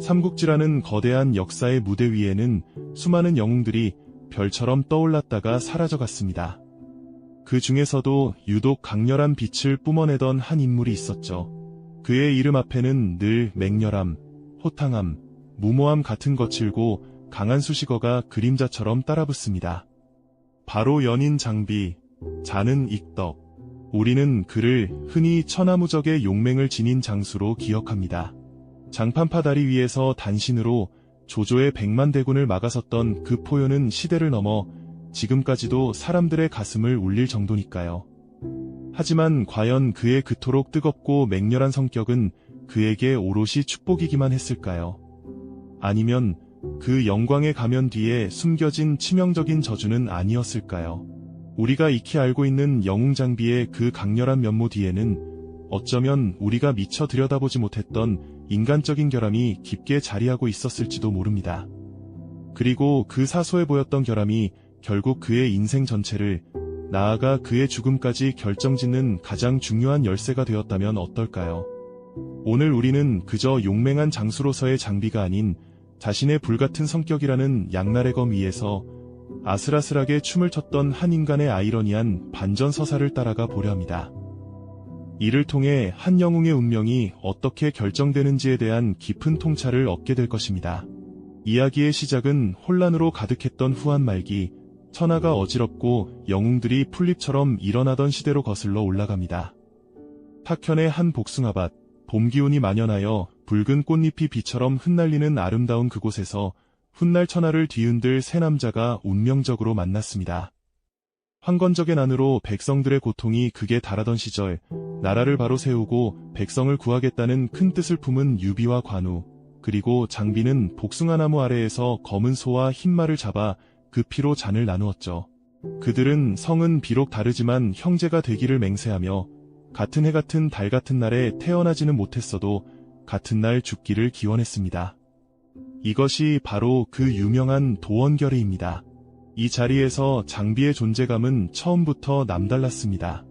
삼국지라는 거대한 역사의 무대 위에는 수많은 영웅들이 별처럼 떠올랐다가 사라져갔습니다. 그 중에서도 유독 강렬한 빛을 뿜어내던 한 인물이 있었죠. 그의 이름 앞에는 늘 맹렬함, 호탕함, 무모함 같은 거칠고 강한 수식어가 그림자처럼 따라붙습니다. 바로 연인 장비, 자는 익덕. 우리는 그를 흔히 천하무적의 용맹을 지닌 장수로 기억합니다. 장판파 다리 위에서 단신으로 조조의 백만 대군을 막아섰던 그 포효는 시대를 넘어 지금까지도 사람들의 가슴을 울릴 정도니까요. 하지만 과연 그의 그토록 뜨겁고 맹렬한 성격은 그에게 오롯이 축복이기만 했을까요? 아니면 그 영광의 가면 뒤에 숨겨진 치명적인 저주는 아니었을까요? 우리가 익히 알고 있는 영웅 장비의 그 강렬한 면모 뒤에는 어쩌면 우리가 미처 들여다보지 못했던 인간적인 결함이 깊게 자리하고 있었을지도 모릅니다. 그리고 그 사소해 보였던 결함이 결국 그의 인생 전체를 나아가 그의 죽음까지 결정짓는 가장 중요한 열쇠가 되었다면 어떨까요? 오늘 우리는 그저 용맹한 장수로서의 장비가 아닌 자신의 불같은 성격이라는 양날의 검 위에서 아슬아슬하게 춤을 췄던 한 인간의 아이러니한 반전 서사를 따라가 보려 합니다. 이를 통해 한 영웅의 운명이 어떻게 결정되는지에 대한 깊은 통찰을 얻게 될 것입니다. 이야기의 시작은 혼란으로 가득했던 후한 말기, 천하가 어지럽고 영웅들이 풀잎처럼 일어나던 시대로 거슬러 올라갑니다. 탁현의 한 복숭아밭, 봄 기운이 만연하여 붉은 꽃잎이 비처럼 흩날리는 아름다운 그곳에서 훗날 천하를 뒤흔들 세 남자가 운명적으로 만났습니다. 황건적의 난으로 백성들의 고통이 극에 달하던 시절 나라를 바로 세우고 백성을 구하겠다는 큰 뜻을 품은 유비와 관우 그리고 장비는 복숭아나무 아래에서 검은 소와 흰말을 잡아 그 피로 잔을 나누었죠. 그들은 성은 비록 다르지만 형제가 되기를 맹세하며 같은 해 같은 달 같은 날에 태어나지는 못했어도 같은 날 죽기를 기원했습니다. 이것이 바로 그 유명한 도원결의입니다. 이 자리에서 장비의 존재감은 처음부터 남달랐습니다.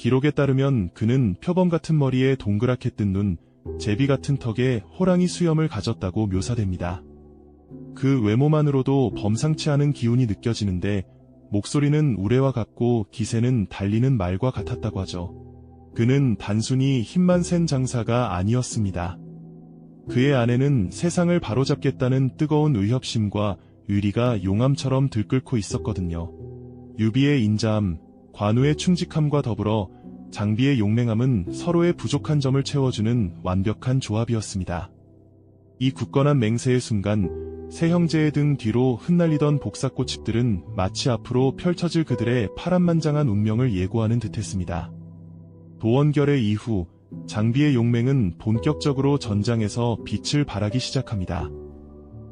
기록에 따르면 그는 표범 같은 머리에 동그랗게 뜬 눈, 제비 같은 턱에 호랑이 수염을 가졌다고 묘사됩니다. 그 외모만으로도 범상치 않은 기운이 느껴지는데 목소리는 우레와 같고 기세는 달리는 말과 같았다고 하죠. 그는 단순히 힘만 센 장사가 아니었습니다. 그의 안에는 세상을 바로잡겠다는 뜨거운 의협심과 의리가 용암처럼 들끓고 있었거든요. 유비의 인자함, 관우의 충직함과 더불어 장비의 용맹함은 서로의 부족한 점을 채워주는 완벽한 조합이었습니다. 이 굳건한 맹세의 순간 세 형제의 등 뒤로 흩날리던 복사꽃잎들은 마치 앞으로 펼쳐질 그들의 파란만장한 운명을 예고하는 듯했습니다. 도원결의 이후 장비의 용맹은 본격적으로 전장에서 빛을 발하기 시작합니다.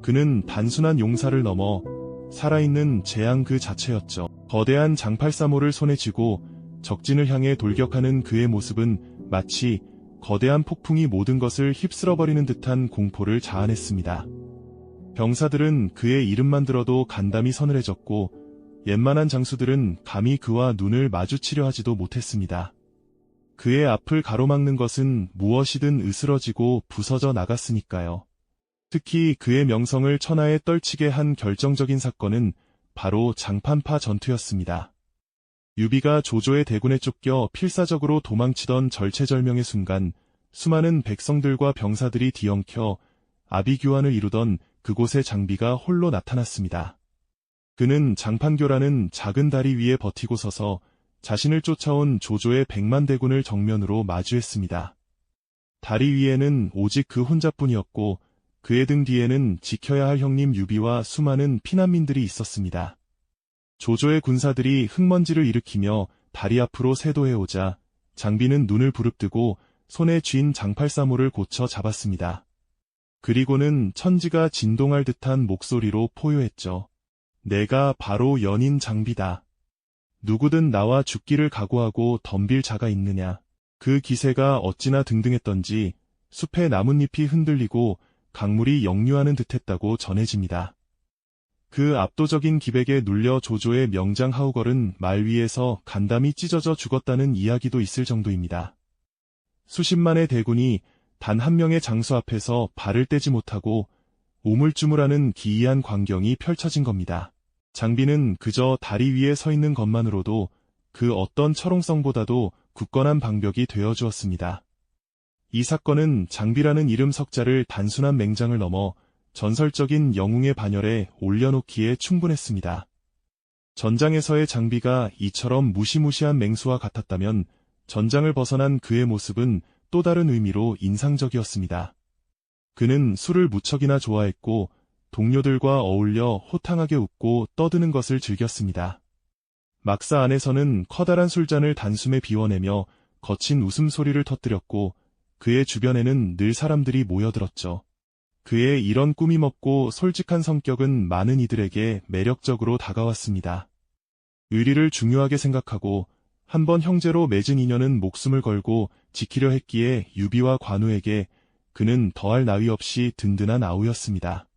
그는 단순한 용사를 넘어 살아있는 재앙 그 자체였죠. 거대한 장팔사모를 손에 쥐고 적진을 향해 돌격하는 그의 모습은 마치 거대한 폭풍이 모든 것을 휩쓸어버리는 듯한 공포를 자아냈습니다. 병사들은 그의 이름만 들어도 간담이 서늘해졌고 옛만한 장수들은 감히 그와 눈을 마주치려 하지도 못했습니다. 그의 앞을 가로막는 것은 무엇이든 으스러지고 부서져 나갔으니까요. 특히 그의 명성을 천하에 떨치게 한 결정적인 사건은 바로 장판파 전투였습니다. 유비가 조조의 대군에 쫓겨 필사적으로 도망치던 절체절명의 순간 수많은 백성들과 병사들이 뒤엉켜 아비규환을 이루던 그곳의 장비가 홀로 나타났습니다. 그는 장판교라는 작은 다리 위에 버티고 서서 자신을 쫓아온 조조의 백만 대군을 정면으로 마주했습니다. 다리 위에는 오직 그 혼자뿐이었고 그의 등 뒤에는 지켜야 할 형님 유비와 수많은 피난민들이 있었습니다. 조조의 군사들이 흙먼지를 일으키며 다리 앞으로 세도해오자 장비는 눈을 부릅뜨고 손에 쥔 장팔사모를 고쳐 잡았습니다. 그리고는 천지가 진동할 듯한 목소리로 포효했죠. 내가 바로 연인 장비다. 누구든 나와 죽기를 각오하고 덤빌 자가 있느냐. 그 기세가 어찌나 등등했던지 숲의 나뭇잎이 흔들리고 강물이 역류하는 듯했다고 전해집니다. 그 압도적인 기백에 눌려 조조의 명장 하우걸은 말 위에서 간담이 찢어져 죽었다는 이야기도 있을 정도입니다. 수십만의 대군이 단 한 명의 장수 앞에서 발을 떼지 못하고 우물쭈물하는 기이한 광경이 펼쳐진 겁니다. 장비는 그저 다리 위에 서 있는 것만으로도 그 어떤 철옹성보다도 굳건한 방벽이 되어 주었습니다. 이 사건은 장비라는 이름 석자를 단순한 맹장을 넘어 전설적인 영웅의 반열에 올려놓기에 충분했습니다. 전장에서의 장비가 이처럼 무시무시한 맹수와 같았다면 전장을 벗어난 그의 모습은 또 다른 의미로 인상적이었습니다. 그는 술을 무척이나 좋아했고 동료들과 어울려 호탕하게 웃고 떠드는 것을 즐겼습니다. 막사 안에서는 커다란 술잔을 단숨에 비워내며 거친 웃음소리를 터뜨렸고 그의 주변에는 늘 사람들이 모여들었죠. 그의 이런 꾸밈 없고 솔직한 성격은 많은 이들에게 매력적으로 다가왔습니다. 의리를 중요하게 생각하고 한번 형제로 맺은 인연은 목숨을 걸고 지키려 했기에 유비와 관우에게 그는 더할 나위 없이 든든한 아우였습니다.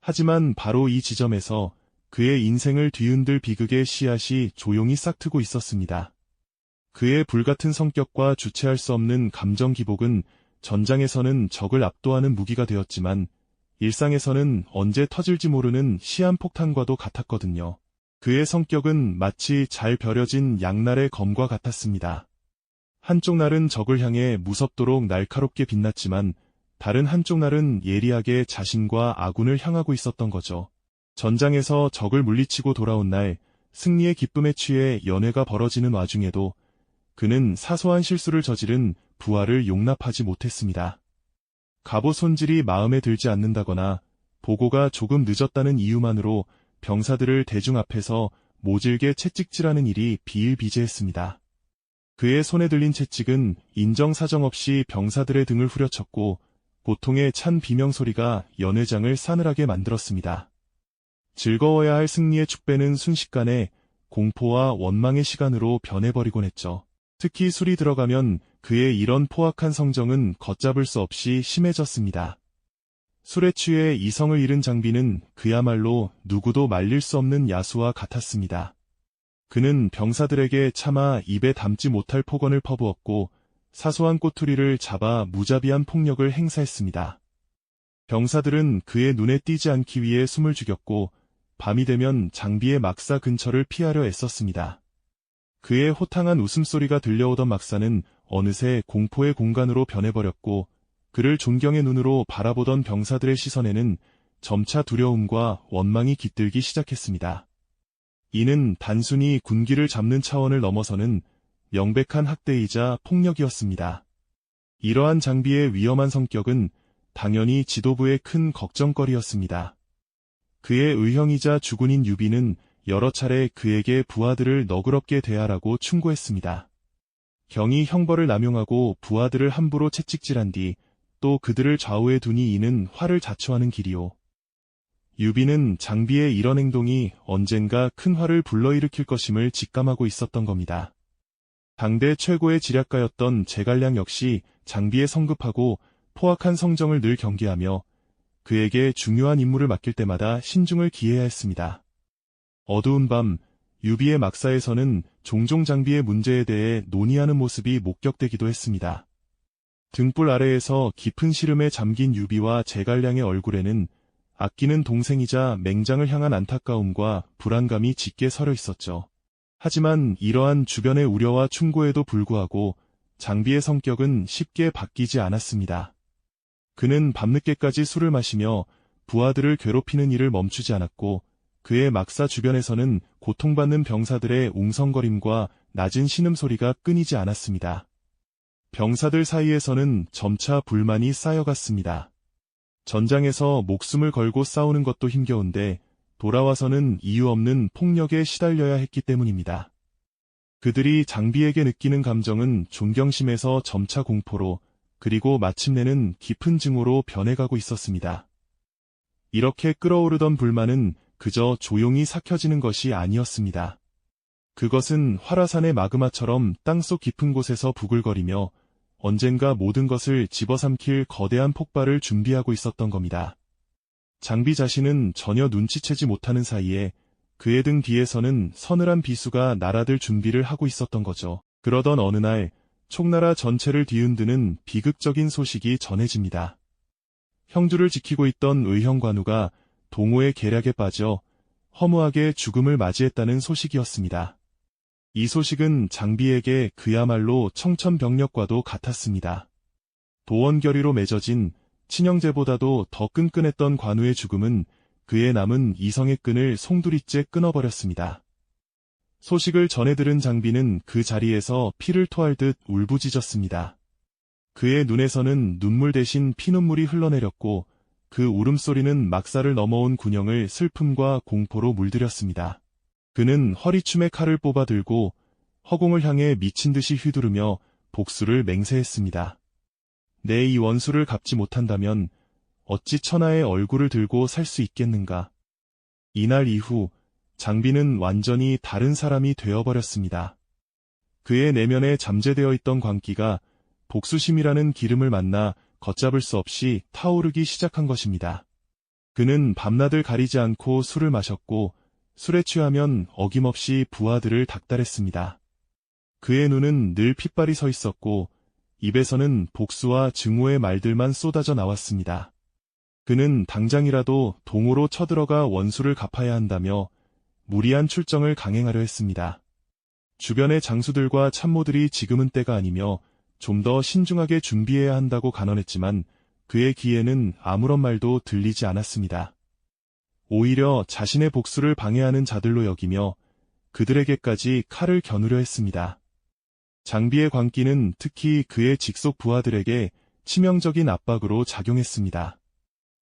하지만 바로 이 지점에서 그의 인생을 뒤흔들 비극의 씨앗이 조용히 싹트고 있었습니다. 그의 불같은 성격과 주체할 수 없는 감정 기복은 전장에서는 적을 압도하는 무기가 되었지만 일상에서는 언제 터질지 모르는 시한폭탄과도 같았거든요. 그의 성격은 마치 잘 벼려진 양날의 검과 같았습니다. 한쪽 날은 적을 향해 무섭도록 날카롭게 빛났지만 다른 한쪽 날은 예리하게 자신과 아군을 향하고 있었던 거죠. 전장에서 적을 물리치고 돌아온 날 승리의 기쁨에 취해 연회가 벌어지는 와중에도 그는 사소한 실수를 저지른 부하를 용납하지 못했습니다. 갑옷 손질이 마음에 들지 않는다거나 보고가 조금 늦었다는 이유만으로 병사들을 대중 앞에서 모질게 채찍질하는 일이 비일비재했습니다. 그의 손에 들린 채찍은 인정사정 없이 병사들의 등을 후려쳤고 고통의 찬 비명소리가 연회장을 싸늘하게 만들었습니다. 즐거워야 할 승리의 축배는 순식간에 공포와 원망의 시간으로 변해버리곤 했죠. 특히 술이 들어가면 그의 이런 포악한 성정은 걷잡을 수 없이 심해졌습니다. 술에 취해 이성을 잃은 장비는 그야말로 누구도 말릴 수 없는 야수와 같았습니다. 그는 병사들에게 차마 입에 담지 못할 폭언을 퍼부었고 사소한 꼬투리를 잡아 무자비한 폭력을 행사했습니다. 병사들은 그의 눈에 띄지 않기 위해 숨을 죽였고 밤이 되면 장비의 막사 근처를 피하려 애썼습니다. 그의 호탕한 웃음소리가 들려오던 막사는 어느새 공포의 공간으로 변해버렸고 그를 존경의 눈으로 바라보던 병사들의 시선에는 점차 두려움과 원망이 깃들기 시작했습니다. 이는 단순히 군기를 잡는 차원을 넘어서는 명백한 학대이자 폭력이었습니다. 이러한 장비의 위험한 성격은 당연히 지도부의 큰 걱정거리였습니다. 그의 의형이자 주군인 유비는 여러 차례 그에게 부하들을 너그럽게 대하라고 충고했습니다. 경이 형벌을 남용하고 부하들을 함부로 채찍질한 뒤 또 그들을 좌우에 두니 이는 화를 자초하는 길이요. 유비는 장비의 이런 행동이 언젠가 큰 화를 불러일으킬 것임을 직감하고 있었던 겁니다. 당대 최고의 지략가였던 제갈량 역시 장비에 성급하고 포악한 성정을 늘 경계하며 그에게 중요한 임무를 맡길 때마다 신중을 기해야 했습니다. 어두운 밤 유비의 막사에서는 종종 장비의 문제에 대해 논의하는 모습이 목격되기도 했습니다. 등불 아래에서 깊은 시름에 잠긴 유비와 제갈량의 얼굴에는 아끼는 동생이자 맹장을 향한 안타까움과 불안감이 짙게 서려 있었죠. 하지만 이러한 주변의 우려와 충고에도 불구하고 장비의 성격은 쉽게 바뀌지 않았습니다. 그는 밤늦게까지 술을 마시며 부하들을 괴롭히는 일을 멈추지 않았고 그의 막사 주변에서는 고통받는 병사들의 웅성거림과 낮은 신음소리가 끊이지 않았습니다. 병사들 사이에서는 점차 불만이 쌓여갔습니다. 전장에서 목숨을 걸고 싸우는 것도 힘겨운데 돌아와서는 이유 없는 폭력에 시달려야 했기 때문입니다. 그들이 장비에게 느끼는 감정은 존경심에서 점차 공포로 그리고 마침내는 깊은 증오로 변해가고 있었습니다. 이렇게 끓어오르던 불만은 그저 조용히 삭혀지는 것이 아니었습니다. 그것은 화라산의 마그마처럼 땅속 깊은 곳에서 부글거리며 언젠가 모든 것을 집어삼킬 거대한 폭발을 준비하고 있었던 겁니다. 장비 자신은 전혀 눈치채지 못하는 사이에 그의 등 뒤에서는 서늘한 비수가 날아들 준비를 하고 있었던 거죠. 그러던 어느 날 총나라 전체를 뒤흔드는 비극적인 소식이 전해집니다. 형주를 지키고 있던 의형관우가 동호의 계략에 빠져 허무하게 죽음을 맞이했다는 소식이었습니다. 이 소식은 장비에게 그야말로 청천벽력과도 같았습니다. 도원결의로 맺어진 친형제보다도 더 끈끈했던 관우의 죽음은 그의 남은 이성의 끈을 송두리째 끊어버렸습니다. 소식을 전해 들은 장비는 그 자리에서 피를 토할 듯 울부짖었습니다. 그의 눈에서는 눈물 대신 피눈물이 흘러내렸고 그 울음소리는 막사를 넘어온 군영을 슬픔과 공포로 물들였습니다. 그는 허리춤에 칼을 뽑아 들고 허공을 향해 미친 듯이 휘두르며 복수를 맹세했습니다. 내 이 원수를 갚지 못한다면 어찌 천하의 얼굴을 들고 살 수 있겠는가. 이날 이후 장비는 완전히 다른 사람이 되어버렸습니다. 그의 내면에 잠재되어 있던 광기가 복수심이라는 기름을 만나 걷잡을 수 없이 타오르기 시작한 것입니다. 그는 밤낮을 가리지 않고 술을 마셨고 술에 취하면 어김없이 부하들을 닥달했습니다. 그의 눈은 늘 핏발이 서 있었고 입에서는 복수와 증오의 말들만 쏟아져 나왔습니다. 그는 당장이라도 동으로 쳐들어가 원수를 갚아야 한다며 무리한 출정을 강행하려 했습니다. 주변의 장수들과 참모들이 지금은 때가 아니며 좀 더 신중하게 준비해야 한다고 간언했지만 그의 귀에는 아무런 말도 들리지 않았습니다. 오히려 자신의 복수를 방해하는 자들로 여기며 그들에게까지 칼을 겨누려 했습니다. 장비의 광기는 특히 그의 직속 부하들에게 치명적인 압박으로 작용했습니다.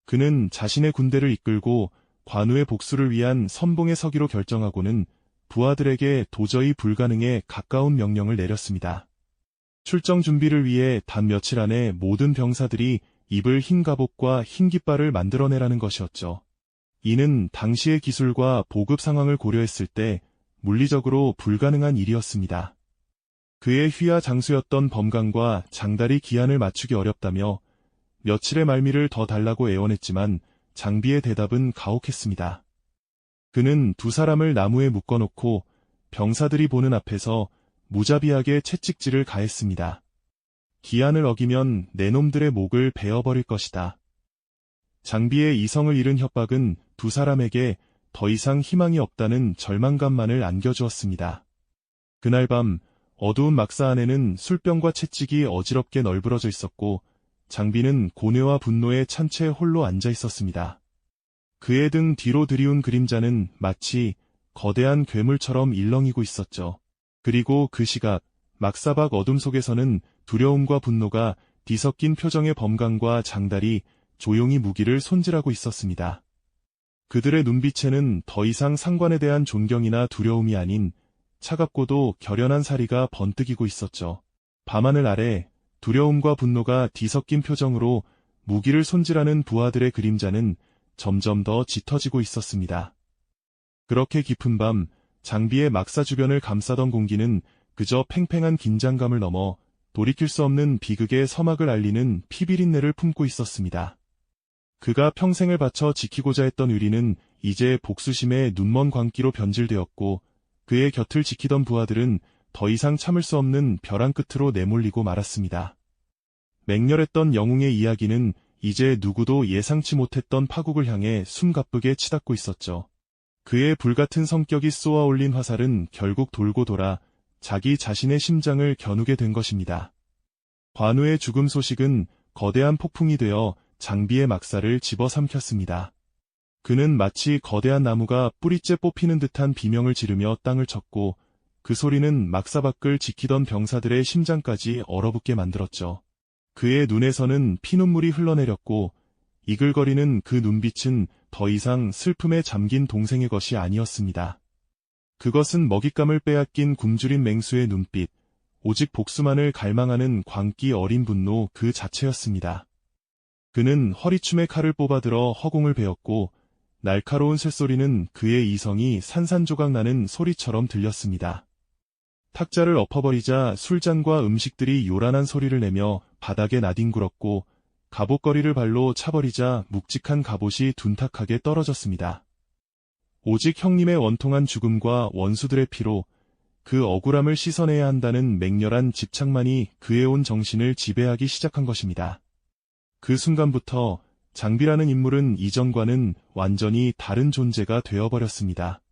그는 자신의 군대를 이끌고 관우의 복수를 위한 선봉에 서기로 결정하고는 부하들에게 도저히 불가능에 가까운 명령을 내렸습니다. 출정 준비를 위해 단 며칠 안에 모든 병사들이 입을 흰 갑옷과 흰 깃발을 만들어내라는 것이었죠. 이는 당시의 기술과 보급 상황을 고려했을 때 물리적으로 불가능한 일이었습니다. 그의 휘하 장수였던 범강과 장달이 기한을 맞추기 어렵다며 며칠의 말미를 더 달라고 애원했지만 장비의 대답은 가혹했습니다. 그는 두 사람을 나무에 묶어놓고 병사들이 보는 앞에서 무자비하게 채찍질을 가했습니다. 기한을 어기면 내 놈들의 목을 베어버릴 것이다. 장비의 이성을 잃은 협박은 두 사람에게 더 이상 희망이 없다는 절망감만을 안겨주었습니다. 그날 밤 어두운 막사 안에는 술병과 채찍이 어지럽게 널브러져 있었고 장비는 고뇌와 분노에 찬 채 홀로 앉아 있었습니다. 그의 등 뒤로 들이운 그림자는 마치 거대한 괴물처럼 일렁이고 있었죠. 그리고 그 시각 막사박 어둠 속에서는 두려움과 분노가 뒤섞인 표정의 범강과 장달이 조용히 무기를 손질하고 있었습니다. 그들의 눈빛에는 더 이상 상관에 대한 존경이나 두려움이 아닌 차갑고도 결연한 사리가 번뜩이고 있었죠. 밤하늘 아래 두려움과 분노가 뒤섞인 표정으로 무기를 손질하는 부하들의 그림자는 점점 더 짙어지고 있었습니다. 그렇게 깊은 밤 장비의 막사 주변을 감싸던 공기는 그저 팽팽한 긴장감을 넘어 돌이킬 수 없는 비극의 서막을 알리는 피비린내를 품고 있었습니다. 그가 평생을 바쳐 지키고자 했던 의리는 이제 복수심의 눈먼 광기로 변질되었고 그의 곁을 지키던 부하들은 더 이상 참을 수 없는 벼랑 끝으로 내몰리고 말았습니다. 맹렬했던 영웅의 이야기는 이제 누구도 예상치 못했던 파국을 향해 숨가쁘게 치닫고 있었죠. 그의 불같은 성격이 쏘아 올린 화살은 결국 돌고 돌아 자기 자신의 심장을 겨누게 된 것입니다. 관우의 죽음 소식은 거대한 폭풍이 되어 장비의 막사를 집어삼켰습니다. 그는 마치 거대한 나무가 뿌리째 뽑히는 듯한 비명을 지르며 땅을 쳤고 그 소리는 막사 밖을 지키던 병사들의 심장까지 얼어붙게 만들었죠. 그의 눈에서는 피눈물이 흘러내렸고 이글거리는 그 눈빛은 더 이상 슬픔에 잠긴 동생의 것이 아니었습니다. 그것은 먹잇감을 빼앗긴 굶주린 맹수의 눈빛, 오직 복수만을 갈망하는 광기 어린 분노 그 자체였습니다. 그는 허리춤에 칼을 뽑아들어 허공을 베었고 날카로운 쇳소리는 그의 이성이 산산조각 나는 소리처럼 들렸습니다. 탁자를 엎어버리자 술잔과 음식들이 요란한 소리를 내며 바닥에 나뒹굴었고 갑옷걸이를 발로 차버리자 묵직한 갑옷이 둔탁하게 떨어졌습니다. 오직 형님의 원통한 죽음과 원수들의 피로 그 억울함을 씻어내야 한다는 맹렬한 집착만이 그의 온 정신을 지배하기 시작한 것입니다. 그 순간부터 장비라는 인물은 이전과는 완전히 다른 존재가 되어버렸습니다.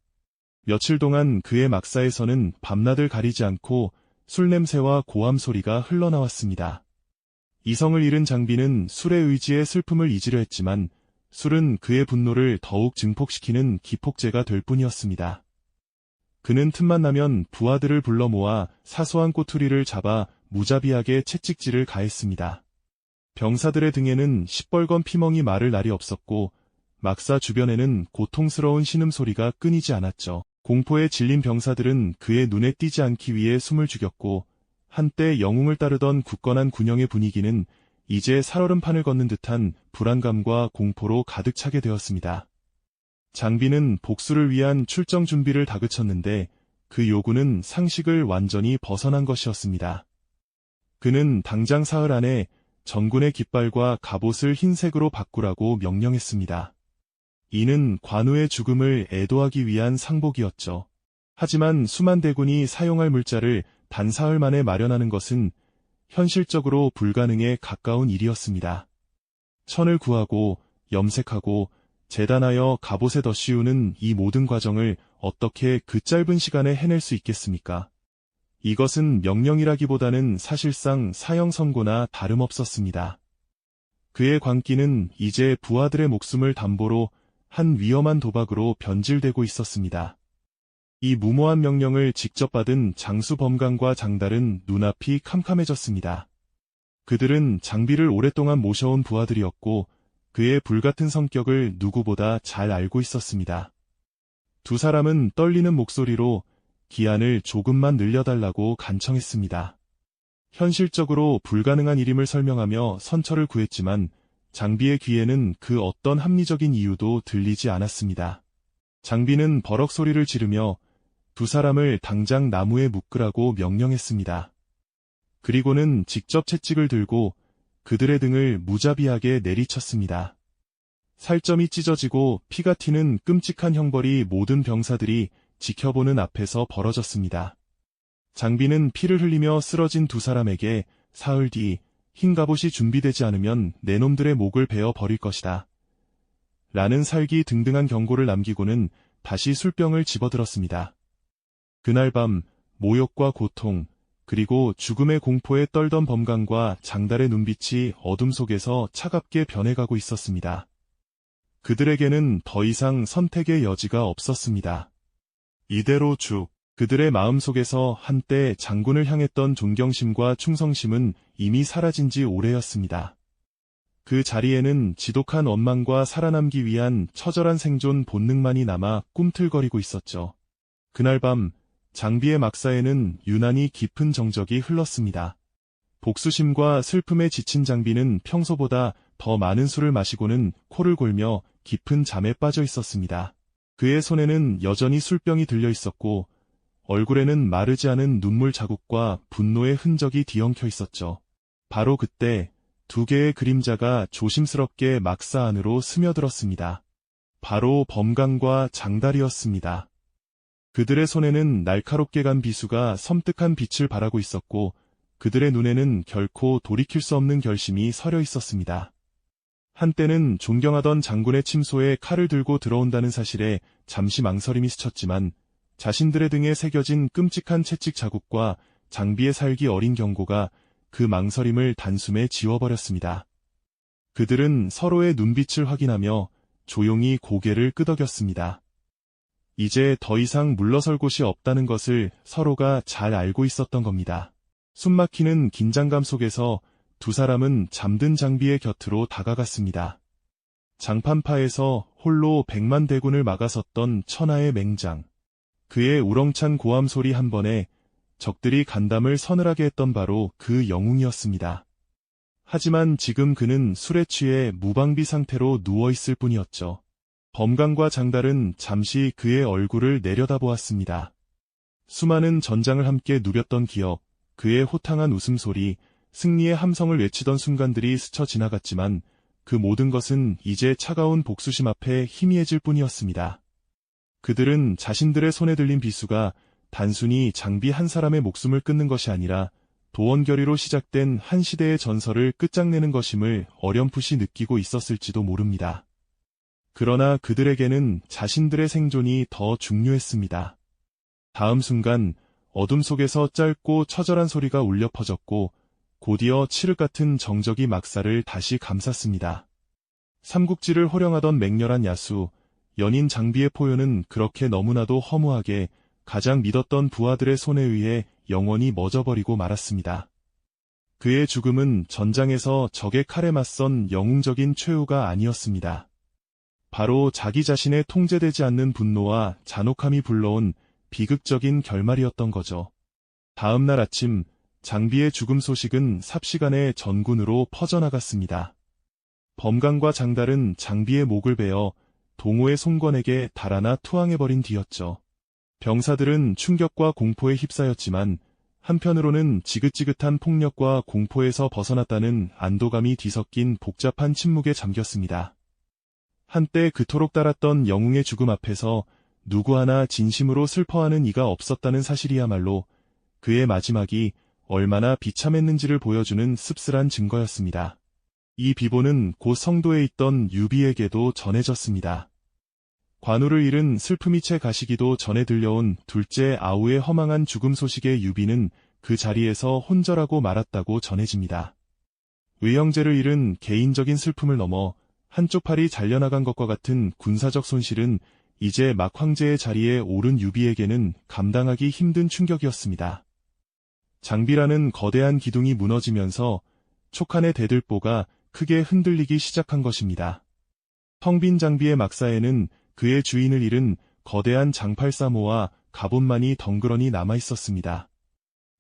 며칠 동안 그의 막사에서는 밤낮을 가리지 않고 술 냄새와 고함 소리가 흘러나왔습니다. 이성을 잃은 장비는 술의 의지에 슬픔을 잊으려 했지만 술은 그의 분노를 더욱 증폭시키는 기폭제가 될 뿐이었습니다. 그는 틈만 나면 부하들을 불러 모아 사소한 꼬투리를 잡아 무자비하게 채찍질을 가했습니다. 병사들의 등에는 시뻘건 피멍이 마를 날이 없었고 막사 주변에는 고통스러운 신음소리가 끊이지 않았죠. 공포에 질린 병사들은 그의 눈에 띄지 않기 위해 숨을 죽였고 한때 영웅을 따르던 굳건한 군영의 분위기는 이제 살얼음판을 걷는 듯한 불안감과 공포로 가득 차게 되었습니다. 장비는 복수를 위한 출정 준비를 다그쳤는데 그 요구는 상식을 완전히 벗어난 것이었습니다. 그는 당장 사흘 안에 전군의 깃발과 갑옷을 흰색으로 바꾸라고 명령했습니다. 이는 관우의 죽음을 애도하기 위한 상복이었죠. 하지만 수만 대군이 사용할 물자를 단 사흘 만에 마련하는 것은 현실적으로 불가능에 가까운 일이었습니다. 천을 구하고 염색하고 재단하여 갑옷에 덧 씌우는 이 모든 과정을 어떻게 그 짧은 시간에 해낼 수 있겠습니까? 이것은 명령이라기보다는 사실상 사형 선고나 다름없었습니다. 그의 광기는 이제 부하들의 목숨을 담보로 한 위험한 도박으로 변질되고 있었습니다. 이 무모한 명령을 직접 받은 장수 범강과 장달은 눈앞이 캄캄해졌습니다. 그들은 장비를 오랫동안 모셔온 부하들이었고 그의 불같은 성격을 누구보다 잘 알고 있었습니다. 두 사람은 떨리는 목소리로 기한을 조금만 늘려달라고 간청했습니다. 현실적으로 불가능한 일임을 설명하며 선처를 구했지만 장비의 귀에는 그 어떤 합리적인 이유도 들리지 않았습니다. 장비는 버럭 소리를 지르며 두 사람을 당장 나무에 묶으라고 명령했습니다. 그리고는 직접 채찍을 들고 그들의 등을 무자비하게 내리쳤습니다. 살점이 찢어지고 피가 튀는 끔찍한 형벌이 모든 병사들이 지켜보는 앞에서 벌어졌습니다. 장비는 피를 흘리며 쓰러진 두 사람에게 사흘 뒤 흰 갑옷이 준비되지 않으면 내 놈들의 목을 베어 버릴 것이다. 라는 살기 등등한 경고를 남기고는 다시 술병을 집어들었습니다. 그날 밤 모욕과 고통 그리고 죽음의 공포에 떨던 범강과 장달의 눈빛이 어둠 속에서 차갑게 변해가고 있었습니다. 그들에게는 더 이상 선택의 여지가 없었습니다. 이대로 쭉 그들의 마음속에서 한때 장군을 향했던 존경심과 충성심은 이미 사라진 지 오래였습니다. 그 자리에는 지독한 원망과 살아남기 위한 처절한 생존 본능만이 남아 꿈틀거리고 있었죠. 그날 밤 장비의 막사에는 유난히 깊은 정적이 흘렀습니다. 복수심과 슬픔에 지친 장비는 평소보다 더 많은 술을 마시고는 코를 골며 깊은 잠에 빠져 있었습니다. 그의 손에는 여전히 술병이 들려 있었고 얼굴에는 마르지 않은 눈물 자국과 분노의 흔적이 뒤엉켜 있었죠. 바로 그때 두 개의 그림자가 조심스럽게 막사 안으로 스며들었습니다. 바로 범강과 장달이었습니다. 그들의 손에는 날카롭게 간 비수가 섬뜩한 빛을 발하고 있었고 그들의 눈에는 결코 돌이킬 수 없는 결심이 서려 있었습니다. 한때는 존경하던 장군의 침소에 칼을 들고 들어온다는 사실에 잠시 망설임이 스쳤지만 자신들의 등에 새겨진 끔찍한 채찍 자국과 장비의 살기 어린 경고가 그 망설임을 단숨에 지워버렸습니다. 그들은 서로의 눈빛을 확인하며 조용히 고개를 끄덕였습니다. 이제 더 이상 물러설 곳이 없다는 것을 서로가 잘 알고 있었던 겁니다. 숨막히는 긴장감 속에서 두 사람은 잠든 장비의 곁으로 다가갔습니다. 장판파에서 홀로 백만 대군을 막아섰던 천하의 맹장. 그의 우렁찬 고함 소리 한 번에 적들이 간담을 서늘하게 했던 바로 그 영웅이었습니다. 하지만 지금 그는 술에 취해 무방비 상태로 누워있을 뿐이었죠. 범강과 장달은 잠시 그의 얼굴을 내려다보았습니다. 수많은 전장을 함께 누렸던 기억, 그의 호탕한 웃음소리, 승리의 함성을 외치던 순간들이 스쳐 지나갔지만 그 모든 것은 이제 차가운 복수심 앞에 희미해질 뿐이었습니다. 그들은 자신들의 손에 들린 비수가 단순히 장비 한 사람의 목숨을 끊는 것이 아니라 도원결의로 시작된 한 시대의 전설을 끝장내는 것임을 어렴풋이 느끼고 있었을지도 모릅니다. 그러나 그들에게는 자신들의 생존이 더 중요했습니다. 다음 순간 어둠 속에서 짧고 처절한 소리가 울려 퍼졌고 곧이어 칠흑 같은 정적이 막사를 다시 감쌌습니다. 삼국지를 호령하던 맹렬한 야수, 연인 장비의 포효는 그렇게 너무나도 허무하게 가장 믿었던 부하들의 손에 의해 영원히 멎어버리고 말았습니다. 그의 죽음은 전장에서 적의 칼에 맞선 영웅적인 최후가 아니었습니다. 바로 자기 자신의 통제되지 않는 분노와 잔혹함이 불러온 비극적인 결말이었던 거죠. 다음 날 아침 장비의 죽음 소식은 삽시간에 전군으로 퍼져나갔습니다. 범강과 장달은 장비의 목을 베어 동호의 송권에게 달아나 투항해버린 뒤였죠. 병사들은 충격과 공포에 휩싸였지만 한편으로는 지긋지긋한 폭력과 공포에서 벗어났다는 안도감이 뒤섞인 복잡한 침묵에 잠겼습니다. 한때 그토록 따랐던 영웅의 죽음 앞에서 누구 하나 진심으로 슬퍼하는 이가 없었다는 사실이야말로 그의 마지막이 얼마나 비참했는지를 보여주는 씁쓸한 증거였습니다. 이 비보는 곧 성도에 있던 유비에게도 전해졌습니다. 관우를 잃은 슬픔이 채 가시기도 전에 들려온 둘째 아우의 허망한 죽음 소식에 유비는 그 자리에서 혼절하고 말았다고 전해집니다. 의형제를 잃은 개인적인 슬픔을 넘어 한쪽 팔이 잘려나간 것과 같은 군사적 손실은 이제 막 황제의 자리에 오른 유비에게는 감당하기 힘든 충격이었습니다. 장비라는 거대한 기둥이 무너지면서 촉한의 대들보가 크게 흔들리기 시작한 것입니다. 텅 빈 장비의 막사에는 그의 주인을 잃은 거대한 장팔사모와 갑옷만이 덩그러니 남아 있었습니다.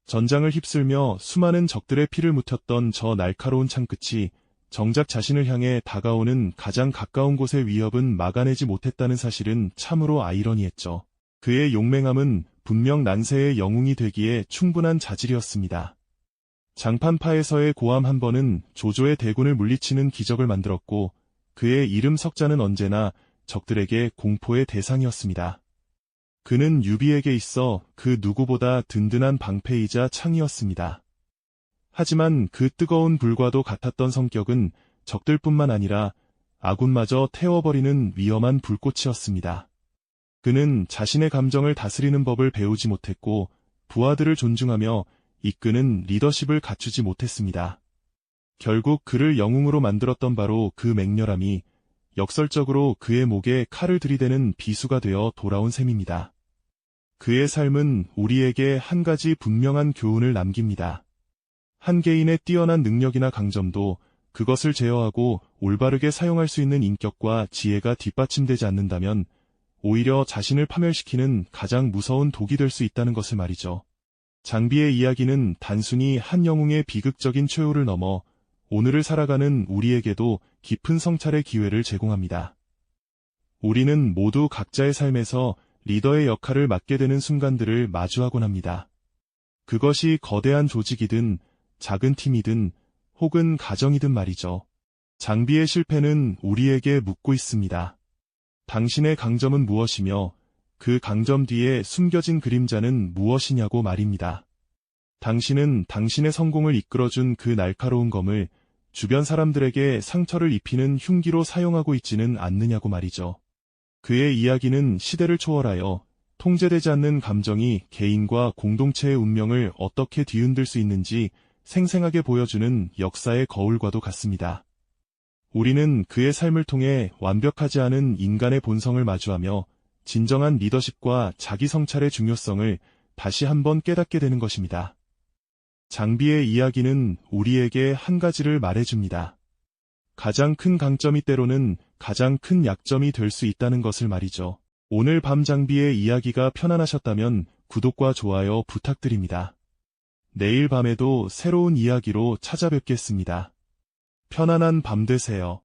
전장을 휩쓸며 수많은 적들의 피를 묻혔던 저 날카로운 창끝이 정작 자신을 향해 다가오는 가장 가까운 곳의 위협은 막아내지 못했다는 사실은 참으로 아이러니했죠. 그의 용맹함은 분명 난세의 영웅이 되기에 충분한 자질이었습니다. 장판파에서의 고함 한 번은 조조의 대군을 물리치는 기적을 만들었고 그의 이름 석자는 언제나 적들에게 공포의 대상이었습니다. 그는 유비에게 있어 그 누구보다 든든한 방패이자 창이었습니다. 하지만 그 뜨거운 불과도 같았던 성격은 적들뿐만 아니라 아군마저 태워버리는 위험한 불꽃이었습니다. 그는 자신의 감정을 다스리는 법을 배우지 못했고 부하들을 존중하며 이끄는 리더십을 갖추지 못했습니다. 결국 그를 영웅으로 만들었던 바로 그 맹렬함이 역설적으로 그의 목에 칼을 들이대는 비수가 되어 돌아온 셈입니다. 그의 삶은 우리에게 한 가지 분명한 교훈을 남깁니다. 한 개인의 뛰어난 능력이나 강점도 그것을 제어하고 올바르게 사용할 수 있는 인격과 지혜가 뒷받침되지 않는다면 오히려 자신을 파멸시키는 가장 무서운 독이 될 수 있다는 것을 말이죠. 장비의 이야기는 단순히 한 영웅의 비극적인 최후를 넘어 오늘을 살아가는 우리에게도 깊은 성찰의 기회를 제공합니다. 우리는 모두 각자의 삶에서 리더의 역할을 맡게 되는 순간들을 마주하곤 합니다. 그것이 거대한 조직이든 작은 팀이든 혹은 가정이든 말이죠. 장비의 실패는 우리에게 묻고 있습니다. 당신의 강점은 무엇이며 그 강점 뒤에 숨겨진 그림자는 무엇이냐고 말입니다. 당신은 당신의 성공을 이끌어준 그 날카로운 검을 주변 사람들에게 상처를 입히는 흉기로 사용하고 있지는 않느냐고 말이죠. 그의 이야기는 시대를 초월하여 통제되지 않는 감정이 개인과 공동체의 운명을 어떻게 뒤흔들 수 있는지 생생하게 보여주는 역사의 거울과도 같습니다. 우리는 그의 삶을 통해 완벽하지 않은 인간의 본성을 마주하며 진정한 리더십과 자기 성찰의 중요성을 다시 한번 깨닫게 되는 것입니다. 장비의 이야기는 우리에게 한 가지를 말해줍니다. 가장 큰 강점이 때로는 가장 큰 약점이 될 수 있다는 것을 말이죠. 오늘 밤 장비의 이야기가 편안하셨다면 구독과 좋아요 부탁드립니다. 내일 밤에도 새로운 이야기로 찾아뵙겠습니다. 편안한 밤 되세요.